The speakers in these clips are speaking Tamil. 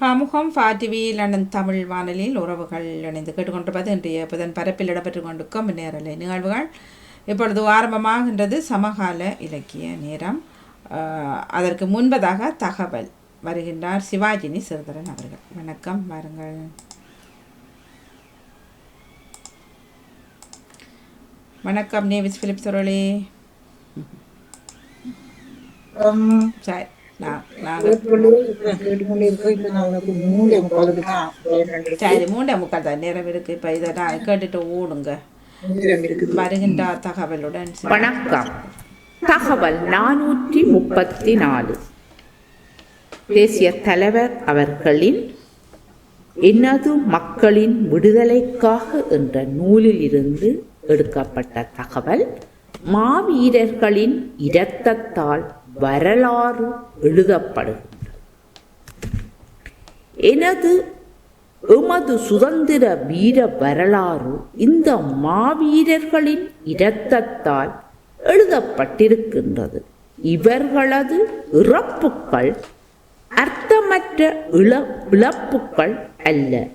பமுகம் ஃபாடிவி லண்டன் தமிழ் வானொலியில் உறவுகள் இணைந்து கேட்டுக்கொண்டிருப்பது இன்றைய புதன் பரப்பில் இடம்பெற்றுக் கொண்டிருக்கும் நேரலை நிகழ்வுகள். இப்பொழுது ஆரம்பமாகின்றது சமகால இலக்கிய நேரம். அதற்கு முன்பதாக தகவல் வருகின்றார் சிவாஜினி சிறுதரன் அவர்கள். வணக்கம் வாருங்கள். வணக்கம் நேவிஸ் பிலிப் சுரளி உம், சரி. மூணு சரி மூண்டே முக்கால் தான். நேரம் இருக்கு. இப்போ இதெல்லாம் கேட்டுட்டு ஓடுங்க. வருகின்ற தகவலுடன் வணக்கம். தகவல் நானூற்றி முப்பத்தி நாலு தேசிய தலைவர் அவர்களின் எனது மக்களின் விடுதலைக்காக என்ற நூலில் இருந்து எடுக்கப்பட்ட தகவல் மாவீரர்களின் இரத்தத்தால் வரலாறு எழுதப்படுகின்றது எனது எமது சுதந்திர வீர வரலாறு இந்த மாவீரர்களின் இரத்தத்தால் எழுதப்பட்டிருக்கின்றது. இவர்களது இறப்புக்கள் அர்த்தமற்ற இழ இழப்புக்கள் அல்ல.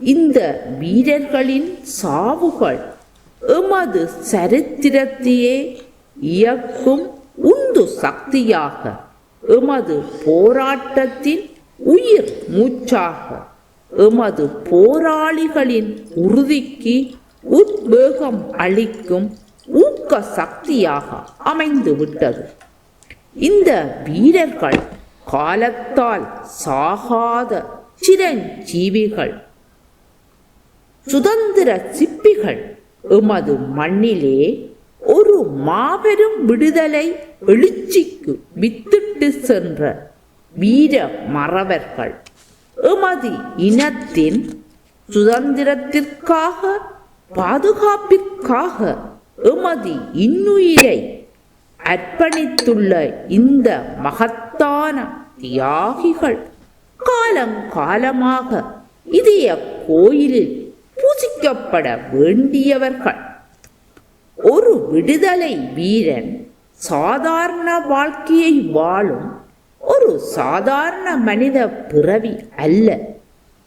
இந்த வீரர்களின் சாவுகள் எமது சரித்திரத்தையே இயக்கும் உந்து சக்தியாக எமது போராட்டத்தின் உயிர் மூச்சாக எமது போராளிகளின் உறுதிக்கு உத்வேகம் அளிக்கும் ஊக்க சக்தியாக அமைந்து விட்டது. இந்த வீரர்கள் காலத்தால் சாகாத சிரஞ்சீவிகள் சுதந்திர சிப்பிகள் எமது மண்ணிலே ஒரு மாபெரும் விடுதலை எழுச்சிக்கு வித்திட்டு சென்ற வீர மறவர்கள். எமது இனத்தின் சுதந்திரத்திற்காக பாதுகாப்பிற்காக எமது இன்னுயிரை அர்ப்பணித்துள்ள இந்த மகத்தான தியாகிகள் காலங்காலமாக இதய கோயிலில் பூசிக்கப்பட வேண்டியவர்கள். ஒரு விடுதலை வீரன் சாதாரண வாழ்க்கையை வாழும் ஒரு சாதாரண மனித பிறவி அல்ல.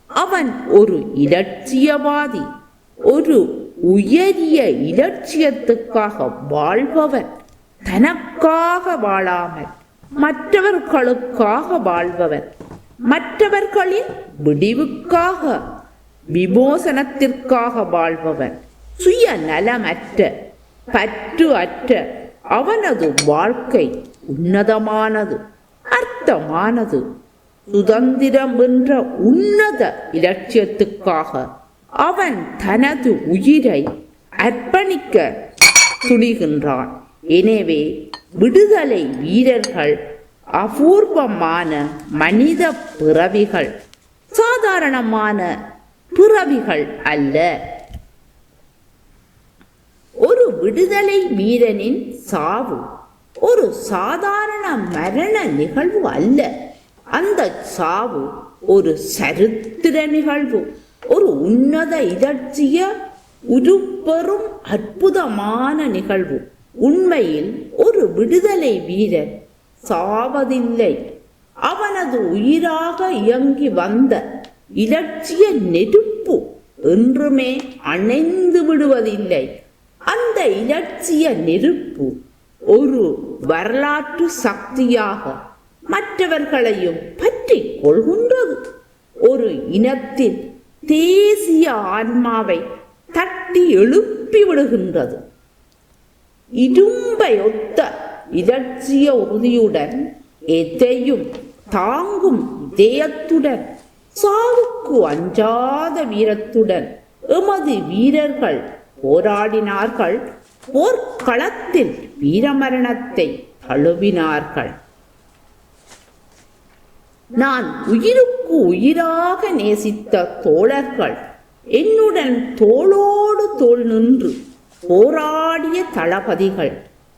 அவன் ஒரு இலட்சியவாதி ஒரு உயரிய இலட்சியத்துக்காக வாழ்பவன். தனக்காக வாழாமல் மற்றவர்களுக்காக வாழ்பவன். மற்றவர்களின் விடிவுக்காக விமோசனத்திற்காக வாழ்பவன். சுய நலமற்ற பற்று அற்ற அவனது வாழ்க்கை உன்னதமானது அர்த்தமானது. சுதந்திரம் என்ற உன்னத இலட்சியத்துக்காக அவன் தனது உயிரை அர்ப்பணிக்க துணிகின்றான். எனவே விடுதலை வீரர்கள் அபூர்வமான மனித பிறவிகள் சாதாரணமான பிறவிகள் அல்ல. ஒரு விடுதலை வீரனின் சாவு. ஒரு சாதாரண மரண நிகழ்வு அல்ல. அந்த சாவு ஒரு சரித்திர நிகழ்வு. ஒரு உன்னத இலட்சிய உருப்பெறும் அற்புதமான நிகழ்வு. உண்மையில் ஒரு விடுதலை வீரன் சாவதில்லை. அவனது உயிராக இயங்கி வந்த இலட்சிய நெருப்பு என்றுமே அணைந்து விடுவதில்லை. அந்த இலட்சிய நெருப்பு ஒரு வரலாற்று சக்தியாக மற்றவர்களையும் பற்றி கொள்கின்றது. ஒரு இனத்தின் தேசிய ஆன்மாவை தட்டி எழுப்பி விடுகின்றது. இரும்பை ஒத்த இலட்சிய உறுதியுடன் எதையும் தாங்கும் இதயத்துடன் சாவுக்கு அஞ்சாத வீரத்துடன் எமது வீரர்கள் போராடினார்கள். போர்க்களத்தில் வீரமரணத்தை தழுவினார்கள். நான் உயிருக்கு உயிராக நேசித்த தோழர்கள் என்னுடன் தோளோடு தோள் நின்று போராடிய தளபதிகள்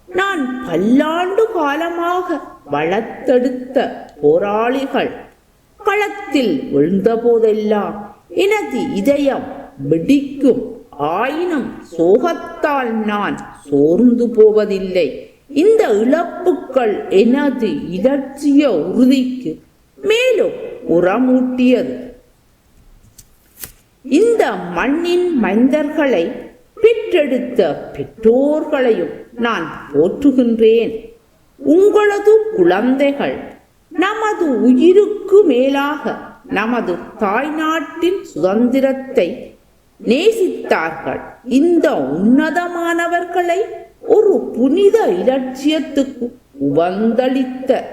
நான் பல்லாண்டு காலமாக வளர்த்தெடுத்த போராளிகள். களத்தில் விழுந்த போதெல்லாம் எனது இதயம் வெடிக்கும். ஆயினும் சோகத்தால் நான் சோர்ந்து போவதில்லை. இந்த இழப்புக்கள் எனது இலட்சிய உறுதிக்கு மேலும் உரமூட்டியது. இந்த மண்ணின் மைந்தர்களை பெற்றெடுத்த பெற்றோர்களையும் நான் போற்றுகின்றேன். உங்களது குழந்தைகள் நமது உயிருக்கு மேலாக நமது தாய்நாட்டின் சுதந்திரத்தை நேசித்தார்கள். இந்த உன்னதமானவர்களை ஒரு புனித இலட்சியத்துக்கு உவந்தளித்த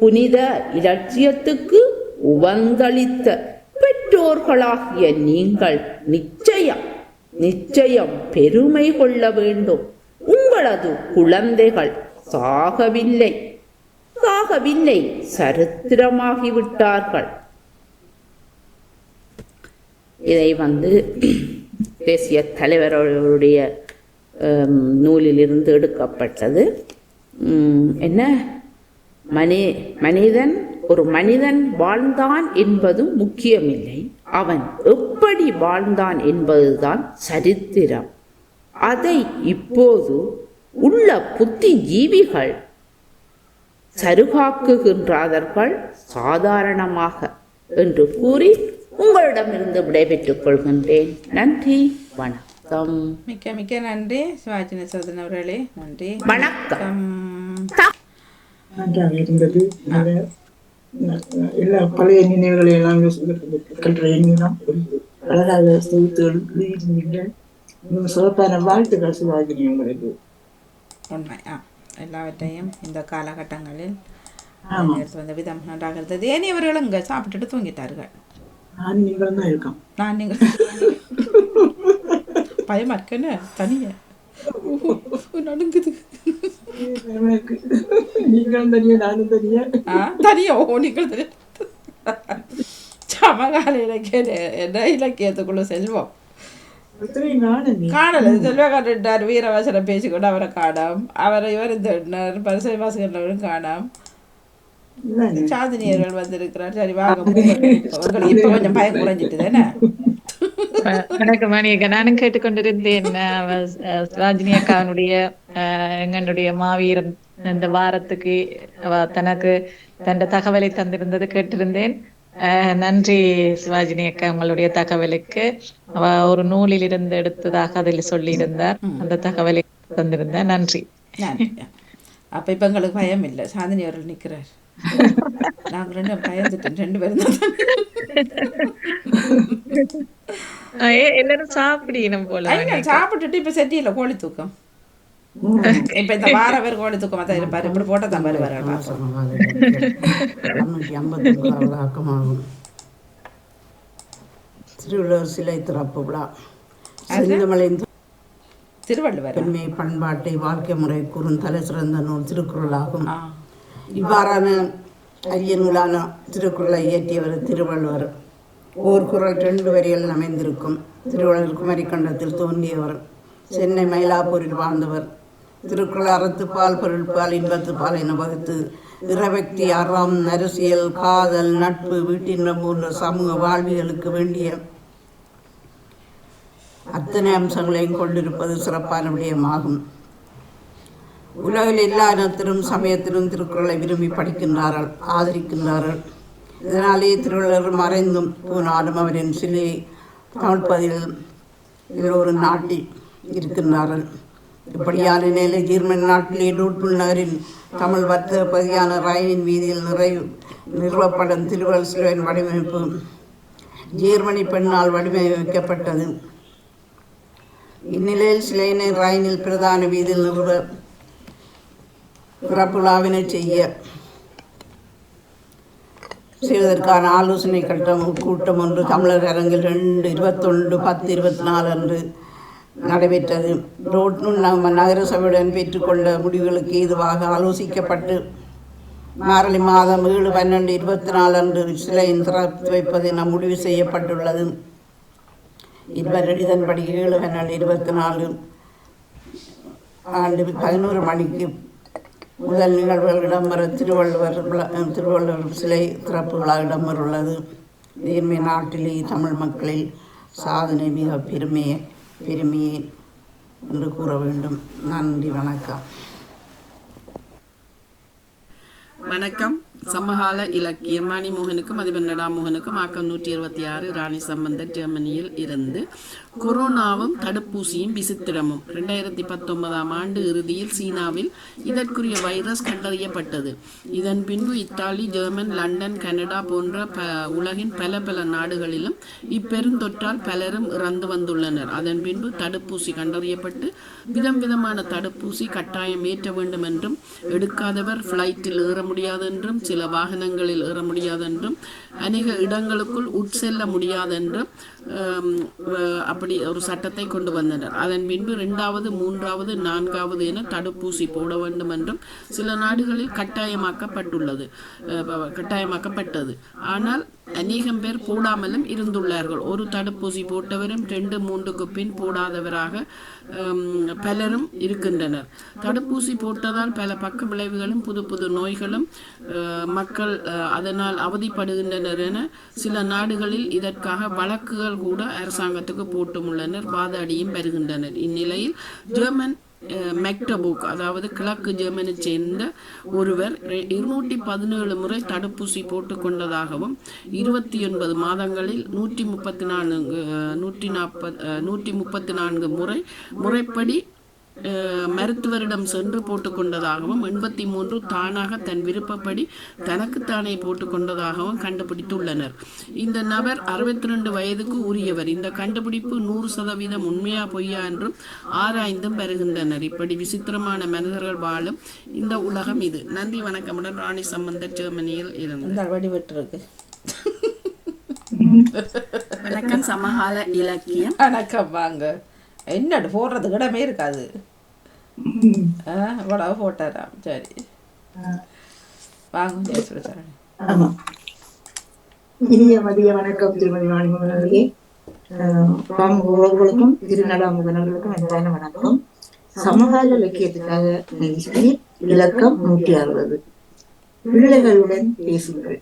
புனித இலட்சியத்துக்கு உவந்தளித்த பெற்றோர்களாகிய நீங்கள் நிச்சயம் நிச்சயம் பெருமை கொள்ள வேண்டும். உங்களது குழந்தைகள் சாகவில்லை. சாகவில்லை சரித்திரமாகிவிட்டார்கள். இதை வந்து தேசிய தலைவர்களுடைய நூலிலிருந்து எடுக்கப்பட்டது. என்ன? மனி மனிதன் ஒரு மனிதன் வாழ்ந்தான் என்பதும் முக்கியமில்லை. அவன் எப்படி வாழ்ந்தான் என்பதுதான் சரித்திரம். அதை இப்போது உள்ள புத்திஜீவிகள் சருகாக்குகின்றார்கள் சாதாரணமாக என்று கூறி உங்களிடமிருந்து விடைபெற்றுக் கொள்கின்றேன். நன்றி வணக்கம். மிக்க மிக்க நன்றி சிவாஜி நசரதன் அவர்களே. நன்றி. வணக்கம். வணக்கம். நன்றாக இருந்தது எல்லா பழைய நினைவுகளை எல்லாம் யோசிக்கின்ற எண்ணினம் அழகாக தொகுத்து எழுதியிருந்தீர்கள் இன்னும் சிறப்பான வாழ்த்துக்கள் சிவாஜினி உங்களுக்கு உண்மை. ஆ எல்லாவற்றையும் இந்த காலகட்டங்களில். எடுத்து வந்த விதம் நன்றாக இருந்தது. ஏனையவர்கள் இங்கே சாப்பிட்டுட்டு தூங்கிட்டார்கள். நான் நீங்கள் தான் இருக்கோம். நான் நீங்கள் பயமா இருக்கேன்னு தனியா. நடுங்குது. நீங்களும் தனியா நானும் தனியா. தனியா. ஓ நீங்கள் தனியா. சமகால இலக்கிய என்ன இலக்கியத்துக்குள்ள செல்வம்? காணல. செல்வகாரன் வீரவாசனம் பேசிக்கொண்டு அவரை காணாம். அவரை இவர் இந்த பரிசை வாசகர்களும் காணாம். இல்லைங்க. சாதினியர்கள் வந்திருக்கிறார். சரி வாங்க இப்ப கொஞ்சம் பயம் குறைஞ்சிட்டு தானே வணக்கம் மணியக்கா. நானும் கேட்டுக்கொண்டிருந்தேன். ராஜினி அக்காவினுடைய அஹ், எங்களுடைய மாவீரன் இந்த வாரத்துக்கு தனக்கு தந்த தகவலை தந்திருந்தது கேட்டிருந்தேன். நன்றி சிவாஜினி அக்கா உங்களுடைய தகவலுக்கு. அவ ஒரு நூலில் இருந்து எடுத்ததாக அதில் சொல்லியிருந்தார். அந்த தகவலை தந்திருந்தார் நன்றி. நன்றி. அப்ப இப்ப எங்களுக்கு பயம் இல்லை. சாந்தினி அவர்கள் நிக்கிறார். நாங்க ரெண்டும் பயந்துட்டோம் ரெண்டு பேரும் எல்லாரும் சாப்பிடணும் போல சாப்பிட்டுட்டு இப்ப செட்டியில கோழி தூக்கம். இப்ப இந்த வார பேர் கோழி தூக்கம் தான் இருப்பாரு இப்படி போட்டா தான் வருவாரு திருவள்ளுவர் சிலை திறப்பு விழா. செந்தமலையின் திருவள்ளுவர்? பெண்மை பண்பாட்டை வாழ்க்கை முறை கூறும் தலை சிறந்த நூல் திருக்குறளாகும் ஆ. இவ்வாறான அரிய நூலான திருக்குறளை இயற்றியவர் திருவள்ளுவர். ஓர் குரல் ரெண்டு வரிகள் அமைந்திருக்கும். திருவள்ளுவர் குமரிக்கண்டத்தில் தோன்றியவர். சென்னை மயிலாப்பூரில் வாழ்ந்தவர். திருக்குறள் அறத்துப்பால் பொருள்பால் இன்பத்துப்பால் என வகுத்து இறவக்தி அறம் அரசியல் காதல் நட்பு வீட்டின்பம் போன்ற சமூக வாழ்விகளுக்கு வேண்டிய அத்தனை அம்சங்களையும் கொண்டிருப்பது சிறப்பான விடயமாகும். உலகில் எல்லா இனத்திலும் சமயத்திலும் திருக்குறளை விரும்பி படிக்கின்றார்கள் ஆதரிக்கின்றார்கள். இதனாலேயே திருவள்ளுவர் மறைந்தும் போனாலும் அவரின் சிலையை தமிழ்ப்பதில் இதில் ஒரு நாட்டில் இருக்கின்றார்கள். இப்படியான நிலை ஜெர்மன் நாட்டிலே டூட்புல் நகரின் தமிழ் வர்த்தக பகுதியான ரயிலின் வீதியில் நிறைவு நிறுவப்படும் திருவள்ளுவர் சிலுவையின் வடிவமைப்பு ஜெர்மனி பெண்ணால் வடிவமைக்கப்பட்டது. இந்நிலையில் சிலையினை ரயினில் பிரதான வீதியில் நிறுவ பிறப்புலாவினை செய்ய. செய்வதற்கான ஆலோசனை கட்டம் கூட்டம் ஒன்று தமிழர் அரங்கில் ரெண்டு இருபத்தொன்று பத்து இருபத்தி நாலு அன்று நடைபெற்றது. ரோட்னு நம்ம நகரசபையுடன் பெற்றுக்கொண்ட முடிவுகளுக்கு ஏதுவாக ஆலோசிக்கப்பட்டு மாரளி மாதம் ஏழு பன்னெண்டு இருபத்தி நாலு அன்று சிலையின் திறப்பு வைப்பது என முடிவு செய்யப்பட்டுள்ளது. இதன்படி ஏழு பன்னெண்டு இருபத்தி நாலு ஆண்டு பதினோரு மணிக்கு முதல் நிகழ்வுகள் இடம்பெற திருவள்ளுவர் திருவள்ளுவர் சிலை திறப்பு விழா இடம்பெறவுள்ளது நேர்மை நாட்டிலே தமிழ் மக்களில் சாதனை மிக பெருமையை பெருமையை என்று கூற வேண்டும். நன்றி வணக்கம். வணக்கம். சமகால இலக்கியம் மணிமோகனுக்கும் அதிபர் மோகனுக்கும் ஆக்கம் நூற்றி இருபத்தி ஆறு ராணி சம்பந்தர் ஜெர்மனியில் இருந்து. கொரோனாவும் தடுப்பூசியும் விசித்திரமும். ரெண்டாயிரத்தி பத்தொன்பதாம் ஆண்டு இறுதியில் சீனாவில் இதற்குரிய வைரஸ் கண்டறியப்பட்டது. இதன் பின்பு இத்தாலி ஜெர்மன் லண்டன் கனடா போன்ற ப உலகின் பல பல நாடுகளிலும் இப்பெருந்தொற்றால் பலரும் இறந்து வந்துள்ளனர். அதன் பின்பு தடுப்பூசி கண்டறியப்பட்டு விதம் விதமான தடுப்பூசி கட்டாயம் ஏற்ற வேண்டும் என்றும் எடுக்காதவர் ஃப்ளைட்டில் ஏற முடியாதென்றும் சில வாகனங்களில் ஏற முடியாதென்றும் அநேக இடங்களுக்குள் உட்செல்ல முடியாது அப்படி ஒரு சட்டத்தை கொண்டு வந்தனர். அதன் பின்பு இரண்டாவது மூன்றாவது நான்காவது என தடுப்பூசி போட வேண்டும் என்றும் சில நாடுகளில் கட்டாயமாக்கப்பட்டுள்ளது. கட்டாயமாக்கப்பட்டது. ஆனால் அநேகம் பேர் போடாமலும் இருந்துள்ளார்கள். ஒரு தடுப்பூசி போட்டவரும் ரெண்டு மூன்றுக்கு பின் போடாதவராக பலரும் இருக்கின்றனர். தடுப்பூசி போட்டதால் பல பக்க விளைவுகளும் புது புது நோய்களும் மக்கள் அதனால் அவதிப்படுகின்றனர் என சில நாடுகளில் இதற்காக வழக்குகள் கூட அரசாங்கத்துக்கு போட்டும் உள்ளனர் வாத வாதாடியும் வருகின்றனர். இந்நிலையில் ஜெர்மன் மெக்டபுக் அதாவது கிழக்கு ஜெர்மனை சேர்ந்த ஒருவர் இருநூற்றி பதினேழு முறை தடுப்பூசி போட்டுக்கொண்டதாகவும் இருபத்தி ஒன்பது மாதங்களில் நூற்றி முப்பத்தி நான்கு அஹ், நூற்றி நாற்பது அஹ், நூற்றி முப்பத்தி நான்கு முறை முறைப்படி மருத்துவரிடம் சென்று போட்டுக்கொண்டதாகவும் எண்பத்தி மூன்று தானாக தன் விருப்பப்படி தனக்குத்தானே போட்டுக்கொண்டதாகவும் கண்டுபிடித்துள்ளனர். இந்த நபர் அறுபத்தி ரெண்டு வயதுக்கு உரியவர். இந்த கண்டுபிடிப்பு நூறு சதவீதம் உண்மையா பொய்யா என்றும் ஆராய்ந்தும் வருகின்றனர். இப்படி விசித்திரமான மனிதர்கள் வாழும் இந்த உலகம் இது. நன்றி வணக்கமுடன் ராணி சம்பந்தர் ஜெர்மனியில் இருந்து. வணக்கம் சமகால இலக்கியம். வணக்கம் வாங்க. என்னடு போடுறதுக்கு இடமே இருக்காது. ஆ இவ்வளவு போட்டாராம் சரி. வாங்க இனிய மதிய வணக்கம் திருமதி வாணிமகன் அவர்களே உறவுகளுக்கும் திருநடாமுகன் அவர்களுக்கும் வணக்கம். சமகால இலக்கியத்துக்காக நிகழ்ச்சி இலக்கம் நூற்றி அறுபது. பிள்ளைகளுடன் பேசுங்கள்.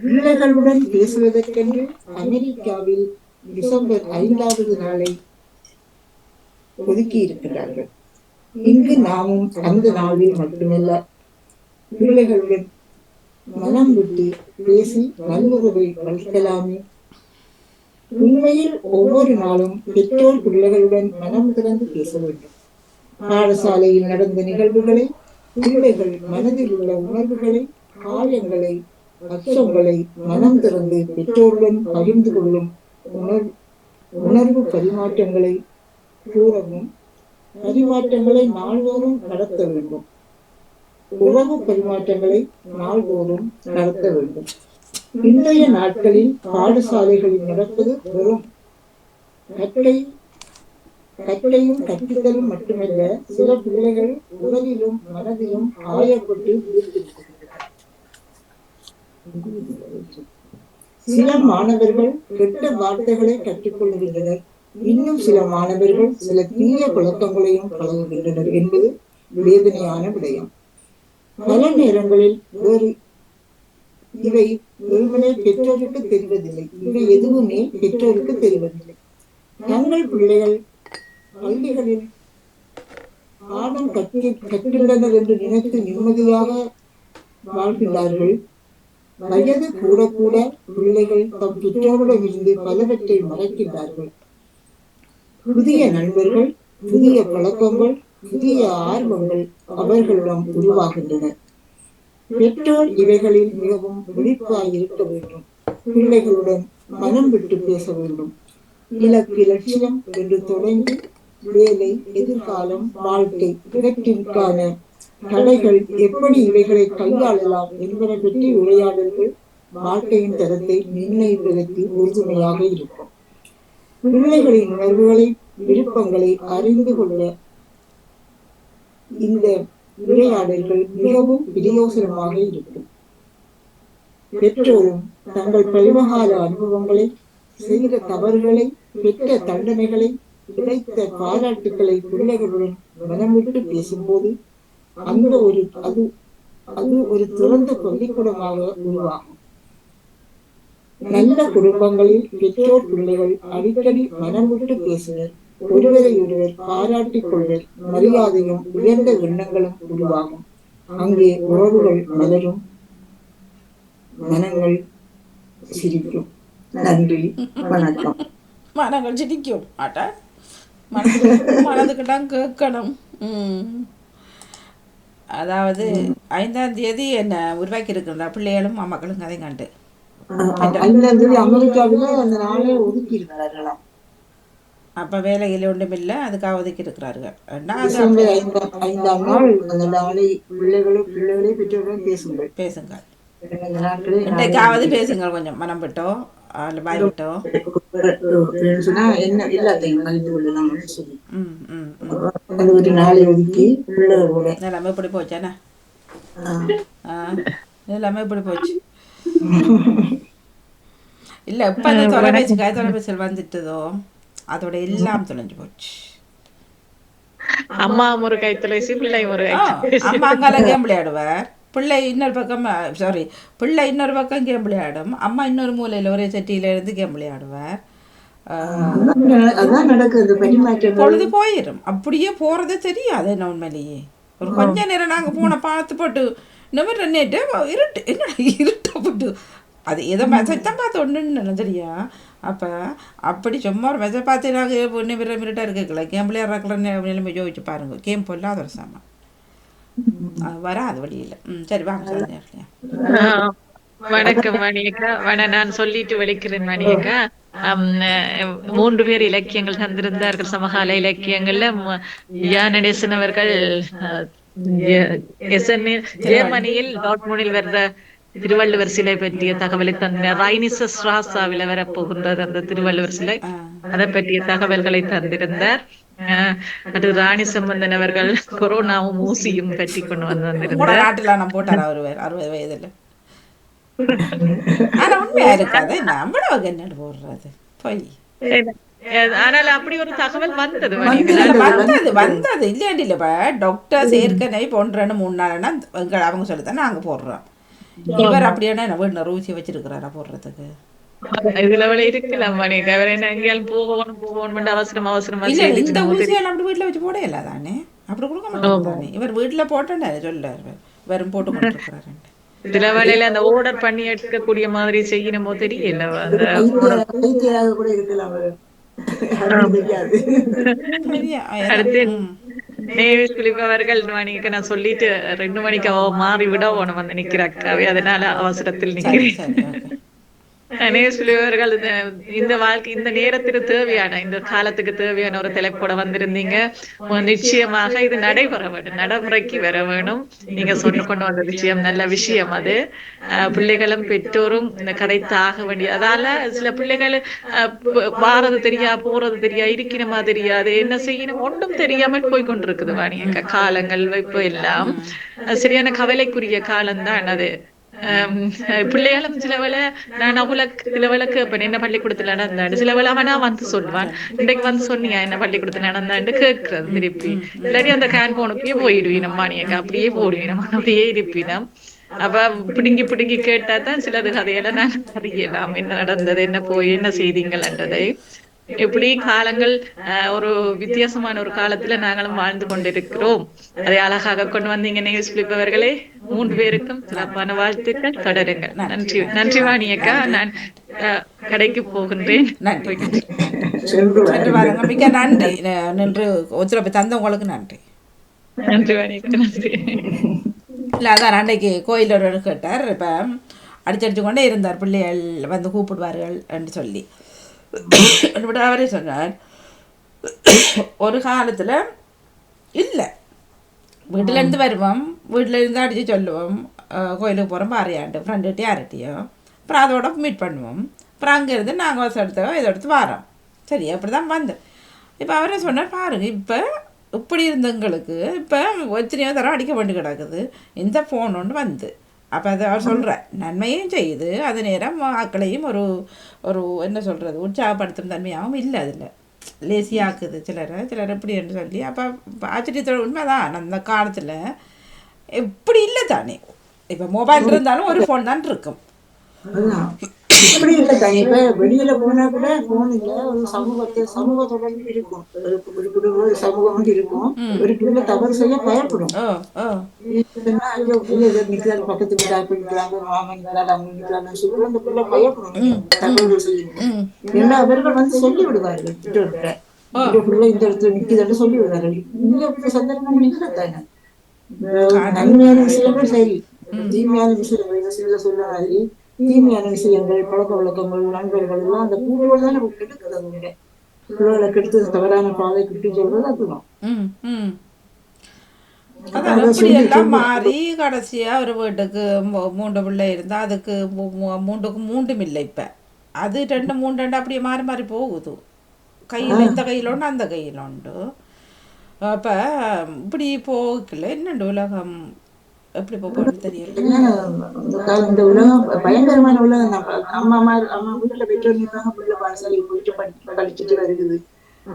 பிள்ளைகளுடன் பேசுவதற்கென்று அமெரிக்காவில் டிசம்பர் ஐந்தாவது நாளை ஒதுக்கி இருக்கிறார்கள். இங்கு நாமும் அந்த நாளில் மட்டுமல்ல பிள்ளைகளுடன் மனம் விட்டு பேசி நல்லுறவை வளர்க்கலாமே உண்மையில் ஒவ்வொரு நாளும் பெற்றோர் பிள்ளைகளுடன் மனம் திறந்து பேச வேண்டும். பாடசாலையில் நடந்த நிகழ்வுகளை பிள்ளைகள் மனதில் உள்ள உணர்வுகளை காயங்களை அச்சங்களை மனம் திறந்து பெற்றோருடன் பகிர்ந்து கொள்ளும் உணர் உணர்வு பரிமாற்றங்களை கூறவும் பரிமாற்றங்களை நாள்தோறும் நடத்த வேண்டும் உறவு பரிமாற்றங்களை நாள்தோறும் நடத்த வேண்டும் இன்றைய நாட்களில் பாடசாலைகளில் நடப்பது வெறும் கட்டளை கட்டளையும் கற்பித்தலும் மட்டுமல்ல சில பிள்ளைகள் உடலிலும் மனதிலும் ஆயப்பட்டு வீழ்ந்திருக்கின்றனர். சில மாணவர்கள் கெட்ட வார்த்தைகளை கற்றுக்கொள்கின்றனர். இன்னும் சில மாணவர்கள் சில தீய பழக்கங்களையும் பழகுகின்றனர் என்பது வேதனையான விடயம். பல நேரங்களில் வேறு இவை ஒருவனே பெற்றோருக்கு தெரிவதில்லை இவை எதுவுமே பெற்றோருக்கு தெரிவதில்லை. தங்கள் பிள்ளைகள் பள்ளிகளில் பாடம் கற்று கற்றுள்ளனர் என்று நினைத்து நிம்மதியாக வாழ்கிறார்கள் வயது கூட கூட பிள்ளைகள் தம் பெற்றோரிடம் இருந்து பலவற்றை மறைக்கின்றார்கள். புதிய நண்பர்கள் புதிய பழக்கங்கள் புதிய ஆர்வங்கள் அவர்களிடம் உருவாகின்றன. பெற்றோர் இவைகளில் மிகவும் விழிப்பாய் இருக்க வேண்டும். பிள்ளைகளுடன் மனம் விட்டு பேச வேண்டும். இலக்கு இலட்சியம் என்று தொடங்கி வேலை எதிர்காலம் வாழ்க்கை இவற்றிற்கான கலைகள் எப்படி இவைகளை கையாளலாம் என்பதை பற்றி உரையாடல்கள் வாழ்க்கையின் தரத்தை நிர்ணயிப்பதற்கு உறுதுணையாக இருக்கும். பிள்ளைகளின் உணர்வுகளை விருப்பங்களை அறிந்து கொள்ள இந்த உரையாடல்கள் மிகவும் பிரயோசனமாக இருக்கும். பெற்றோரும் தங்கள் பருவகால அனுபவங்களை செய்த தவறுகளை பெற்ற தண்டனைகளை கிடைத்த பாராட்டுக்களை பிள்ளைகளுடன் மனமிட்டு பேசும்போது அந்த ஒரு அது அது ஒரு திறந்த பள்ளிக்கூடமாக உருவாகும். நல்ல குடும்பங்களில் பெற்றோர் பிள்ளைகள் அடிக்கடி மனம் விட்டு பேசுவர் ஒருவரை ஒருவர் பாராட்டிக் கொள்வர் மரியாதையும் உயர்ந்த எண்ணங்களும் உருவாகும். அங்கே உறவுகள் மலரும் மனங்கள் சிரிக்கும். நன்றி வணக்கம். மனங்கள் சிரிக்கும். ஆட்டா மனதுக்கு தான் கேட்கணும். ம். அதாவது ஐந்தாம் தேதி என்ன உருவாக்கி இருக்கிற பிள்ளைகளும் மக்களும் கதை கண்டு ஐந்தாம் தேதி அமெரிக்காவில அந்த நாளை ஒதுக்கி இருக்கிறார்களாம் அப்போ வேலையில் ஒன்றுமில்லை அதுக்காக ஒதுக்கி இருக்கிறார்கள் ஐந்தாம் நாள் அந்த நாளை பிள்ளைகளும் பிள்ளைகளே பெற்றோர்களும் பேசுங்கள். இன்றைக்காவது பேசுங்கள் கொஞ்சம் மனம் விட்டோ அல்ல வாய் விட்டோ அப்படின்னு சொன்னா என்ன எல்லாத்தையும் கலந்து கொள்ளலாம்னு சொல்லி. அது ஒரு நாளை ஒதுக்கி பிள்ளைகளோட எல்லாமே இப்படி போச்சானே எல்லாமே இப்படி போச்சு. இல்ல இப்ப அந்த தொலைபேசி கை தொலைபேசியில் வந்துட்டதோ அதோட எல்லாம் தொலைஞ்சு போச்சு. அம்மா ஒரு கை தொலைசி பிள்ளை ஒரு அம்மா அங்கால கேம் விளையாடுவார் பிள்ளை இன்னொரு பக்கம் சாரி பிள்ளை இன்னொரு பக்கம் கேம் விளையாடும் அம்மா இன்னொரு மூலையில ஒரே சட்டியில இருந்து கேம் விளையாடுவார் அதான் நடக்குது பொழுது போயிடும் அப்படியே போறது தெரியாது என்ன உண்மையிலேயே. ஒரு கொஞ்ச நேரம் நாங்க போன பார்த்து போட்டு நிமிர் நேட்டு இருட்டு. என்ன இருட்ட போட்டு? அது ஏதோ மெசேஜ் தான் பார்த்து ஒன்றுன்னு சரியா? அப்போ அப்படி சும்மா ஒரு மெசேஜ் பார்த்து நாங்கள் நிமிர மிரட்டாக இருக்கல கேம் விளையாடுறாக்கல நிலைமை யோசிச்சு பாருங்க. கேம் பொல்லாத ஒரு சாமான். அது வராது வழியில் ம் சரி வாங்க வணக்கம் மணியக்கா வண நான் சொல்லிட்டு வெளிக்கிறேன் மணியக்கா அஹ், மூன்று பேர் இலக்கியங்கள் தந்திருந்தார்கள். சமகால இலக்கியங்கள்ல ம- அவர்கள் ஜெர்மனியில் டாட்மூனில் வர்ற திருவள்ளுவர் சிலை பற்றிய தகவலை தந்தார் ரைனிசஸ் ராசாவில வரப்போகின்றது அந்த திருவள்ளுவர் சிலை. அதை பற்றிய தகவல்களை தந்திருந்தார். அது ராணி சம்பந்தன் அவர்கள் கொரோனாவும் ஊசியும் பற்றி கொண்டு வந்து வந்திருந்தார் ஆனால் உண்மையாக இருக்காது. நம்மள என்னட்டு போடுறது. போய். ஆனால் அப்படி ஒரு தகவல் வந்தது இல்ல, வந்தது வந்தது இல்லையாண்டி இல்லைப்பா டாக்டர்ஸ் ஏற்கனவே போன்றேன்னு மூணு நாள்னா அவங்க சொல்லித்தான் நாங்க போடுறோம். இவர் அப்படியான என்ன ரூசி வச்சிருக்கிறாரா போடுறதுக்கு? இதுல வேலை இருக்கலாம் மணிக்கு அவர் என்ன எங்கேயாலும் போகணும் போகணும் அவசரம் இந்த ஊசியெல்லாம் அப்படி வீட்டில் வச்சு போட இல்லை தானே அப்படி கொடுக்க இவர் வீட்டில் போட்டேன்னு சொல்லார் வெறும் போட்டு கொண்டிருக்கிறாரு சில வேளையில அந்த ஓர்டர் பண்ணி எடுக்கக்கூடிய மாதிரி செய்யணுமோ தெரியல. அந்த வைத்தியராக வைத்தியராக கூட இருக்கலாம் அடுத்து. நேவிஸ் பிலிப் அவர்கள் மணிக்கு நான் சொல்லிட்டு ரெண்டு மணிக்கு அவ மாறி விட உன வந்து நிக்கிறாக்காவே அதனால அவசரத்தில் நிக்கிறேன். சரி இந்த வாழ்க்கை இந்த நேரத்துக்கு தேவையான இந்த காலத்துக்கு தேவையான ஒரு தலைப்போட வந்திருந்தீங்க. நிச்சயமாக இது நடைபெற வேண்டும் நடைமுறைக்கு வர வேணும் நீங்க சொன்ன கொண்டு வந்த விஷயம் நல்ல விஷயம் அது. பிள்ளைகளும் பெற்றோரும் இந்த கதைத்து ஆக வேண்டிய அதால சில பிள்ளைகள் வாரது தெரியா போறது தெரியா இருக்கணுமா தெரியாது என்ன செய்யணும் ஒன்றும் தெரியாமல் போய் கொண்டிருக்குது வாணியங்க காலங்கள் இப்ப எல்லாம் சரியான கவலைக்குரிய காலம்தான் அது. பிள்ளைகளும் சில வேளை நான் அவளுக்கு சில வேளை கேட்பேன் என்ன பள்ளிக்கூடத்துல நடந்தாண்டு சில வேளை அவனா வந்து சொல்லுவான் இன்றைக்கு வந்து சொன்னியா என்ன பள்ளிக்கூடத்துல நடந்தாண்டு? கேட்கறது திருப்பி. இல்லாட்டி அந்த கேன் போனுக்கே போயிடுவீன் நீங்க அப்படியே போடுவீன் அப்படியே இருப்பினம் அப்ப பிடுங்கி பிடுங்கி கேட்டா தான் சிலது கதையெல்லாம் நான் அறியலாம். என்ன நடந்தது என்ன போய் என்ன செய்தீங்கள்ன்றதை. இப்படி காலங்கள் ஒரு வித்தியாசமான ஒரு காலத்துல நாங்களும் வாழ்ந்து கொண்டிருக்கிறோம். அதை அழகாக கொண்டு வந்தீங்க நியூஸ் பிலிப் அவர்களே மூன்று பேருக்கும் சிறப்பான வாழ்த்துக்கள். தொடருங்கள். நன்றி நன்றி வாணியக்கா நான் அஹ், கடைக்கு போகின்றேன். மிக்க நன்றி. நின்று ஒத்துழைப்பு தந்த உங்களுக்கு நன்றி நன்றி வாணியக்கா நன்றி. இல்லை அதான் அன்னைக்கு கோயில் ஒரு கேட்டார். இப்போ அடிச்சடிச்சு கொண்டே இருந்தார். பிள்ளைகள் வந்து கூப்பிடுவார்கள் என்று சொல்லி. அப்படி அவரே சொன்னார். ஒரு காலத்தில் இல்லை. வீட்டிலேருந்து வருவோம். வீட்டிலேருந்து அடித்து சொல்லுவோம். கோயிலுக்கு போகிறோம் பாறையாண்டு. ஃப்ரெண்டுகிட்டே யார்கிட்டயோ அப்புறம் அதோட மீட் பண்ணுவோம். அப்புறம் அங்கேருந்து நாங்கள் வசம் எடுத்தோம் இதை எடுத்து வரோம் சரி அப்படி தான் வந்தேன் இப்போ அவரே சொன்னார் பாருங்க இப்போ இப்படி இருந்தவங்களுக்கு இப்போ எத்தனையோ தரம் அடிக்க வேண்டி கிடக்குது இந்த ஃபோன் ஒன்று வந்து அப்போ அதை அவர் சொல்கிறார் நன்மையும் செய்யுது அது நேரம் ஆக்களையும் ஒரு ஒரு என்ன சொல்கிறது உற்சாகப்படுத்தும் தன்மையாகவும் இல்லை அதில். லேசியாக்குது சிலரை சிலர் எப்படி என்று சொல்லி அப்போ ஆச்சரியத்தோட உண்மைதான். அந்த காலத்தில் இப்படி இல்லை தானே. இப்போ மொபைல் இருந்தாலும் ஒரு ஃபோன் தான் இருக்கும். இப்படி இல்லை தான் இப்ப வெளியில போனா கூட போன்ல ஒரு சமூகத்தை சமூக தொடர்பு இருக்கும். ஒரு குடும்பம் ஒரு சமூகம் வந்து இருக்கும். ஒரு பிள்ளை தவறு செய்ய பயப்படும். ஐயோ, பிள்ளை நிக்கிறாரு, பக்கத்து வீட்டுல அப்படி நிக்கிறாங்க, மாமன் நிக்கிறாரு, அவங்க நிக்கிறாங்கன்னு சொல்லி அந்த பிள்ளை பயப்படும். தகவல்கள் செய்யும் ஏன்னா அவர்கள் வந்து சொல்லி விடுவார்கள் பெற்றோர்கிட்ட இந்த பிள்ளை இந்த இடத்துல நிக்குதுன்னு சொல்லி விடுவார்கள் இங்க அப்படி சந்தர்ப்பம் இல்லை தானே. நன்மையான விஷயங்கள் சரி தீமையான விஷயங்கள் இந்த சில சொல்ல மாதிரி தீமையான விஷயங்கள் பழக்க வழக்கங்கள் நண்பர்கள் எல்லாம் அந்த கூடுதல் தான் நமக்கு கெடுக்குது அவங்க பிள்ளைகளை கெடுத்து தவறான பாதை கிட்டு சொல்றது அதுதான். ம் ம். அதான் அப்படி எல்லாம் மாறி கடைசியா ஒரு வீட்டுக்கு மூன்று பிள்ளை இருந்தா அதுக்கு மூன்றுக்கு மூன்றும் இல்லை இப்ப. அது ரெண்டு ரெண்டு அப்படியே மாறி மாறி போகுது. கையில் இந்த கையில் உண்டு அந்த கையில் உண்டு அப்ப இப்படி போகல என்னண்டு உலகம்? எப்படி போகணும்னு தெரியல. இந்த உலகம் பயங்கரமான உலகம் தான். அம்மா மாதிரி அம்மா வீட்டுல பெற்றோர் நிற்பாங்க பிள்ளை பாடசாலை போயிட்டு படி படிச்சுட்டு வருகுது.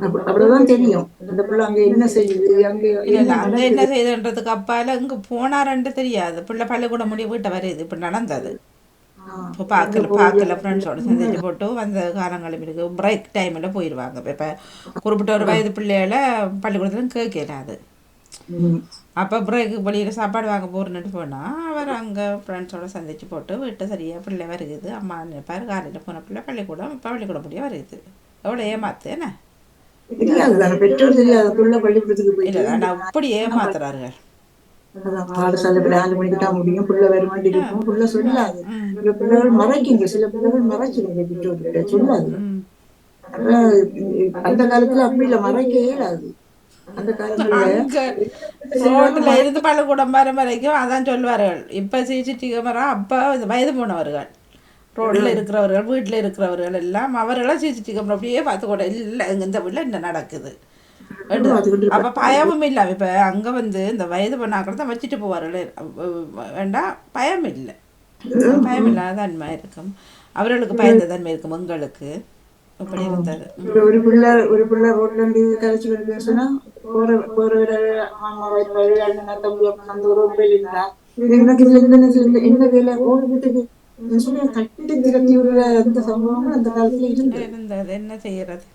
அப்ப- அப்படிதான் தெரியும். அந்த பிள்ளை அங்க என்ன செய்யுது அங்க என்ன செய்யுதுன்றதுக்கு அப்பால இங்க போனாரன்ட்டு தெரியாது. பிள்ளை பள்ளிக்கூடம் முடிய வீட்டை வருது. இப்படி நடந்தது. இப்போ பார்க்கல பார்க்கல ஃப்ரெண்ட்ஸோட சந்திச்சு போட்டு வந்த காலங்களும் இருக்கு பிரேக் டைமில் போயிடுவாங்க இப்போ குறிப்பிட்ட ஒரு வயது பிள்ளைகளை பள்ளிக்கூடத்துல கேட்கல அது. அப்போ பிரேக்கு வெளியில் சாப்பாடு வாங்க போகிறேன்ட்டு போனால் அவர் அங்கே ஃப்ரெண்ட்ஸோட சந்திச்சு போட்டு வீட்டை சரியாக பிள்ளை வருகுது அம்மா நினைப்பார் காலையில் போன பிள்ளை பள்ளிக்கூடம் இப்போ பள்ளிக்கூடம் முடிய வருகுது எவ்வளோ ஏமாத்து என்ன அப்படி ஏமாத்துறார்கள் அதான் பாடசாலை ஆறு மணிக்கு தான் முடியும் பிள்ளை வருமாண்டி இருக்கும் பிள்ளை சொல்லாது சில பிள்ளைகள் மறைக்குங்க சில பிள்ளைகள் மறைச்சிருங்க பெற்றோர்கிட்ட சொல்லாது ம் அதான் அந்த காலத்துல அப்படி இல்ல மறைக்க இயலாது ரோட்ல இருந்து பள்ளிக்கூடம் வர வரைக்கும் அதான் சொல்வார்கள் இப்ப சிசிடிவி கேமரா அப்ப வயது போனவர்கள். ரோட்ல இருக்கிறவர்கள் வீட்டுல இருக்கிறவர்கள் எல்லாம் அவர்களாம் சிசிடிவி கேமரா அப்படியே பார்த்து கூட இல்லை இந்த வீட்டுல என்ன நடக்குது? அப்ப பயமும் இல்லை. இப்ப அங்க வந்து இந்த வயது பண்ணாக்கள் தான் வச்சுட்டு போவார்கள். வேண்டாம் பயம் இல்லை பயம் இல்லாத தன்மை இருக்கும். அவர்களுக்கு பயந்த தன்மை இருக்கும் எங்களுக்கு. இப்படி இருந்தது. ஒரு பிள்ளை ஒரு பிள்ளை ரோட்ல இருந்து கரைச்சு வருது சொன்னா போற போற மாமா வருவாரு அண்ணன் தம்பி அப்பா அந்த ஒரு வேலை இருந்தா. எனக்கு இதுல இருந்து என்ன வேலை ஓடு வீட்டுக்கு தட்டி திரட்டி விடுற அந்த சம்பவம் அந்த காலத்துல இருந்தது. என்ன செய்யறது?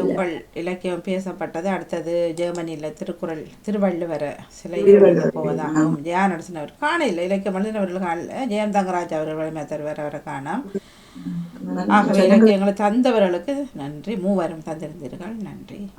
உங்கள் இலக்கியம் பேசப்பட்டது. அடுத்தது ஜெர்மனியில் திருக்குறள் திருவள்ளுவர சிலை போவதாகவும் ஜெயா நடசினவர் காணையில் இலக்கியம் எழுதினவர்கள் காணல. ஜெயம் தங்கராஜ் அவர்கள் வலிமை தருவர் அவரை காணாம். ஆகவே இலக்கியங்களை தந்தவர்களுக்கு நன்றி. மூவரும் தந்திருந்தீர்கள். நன்றி.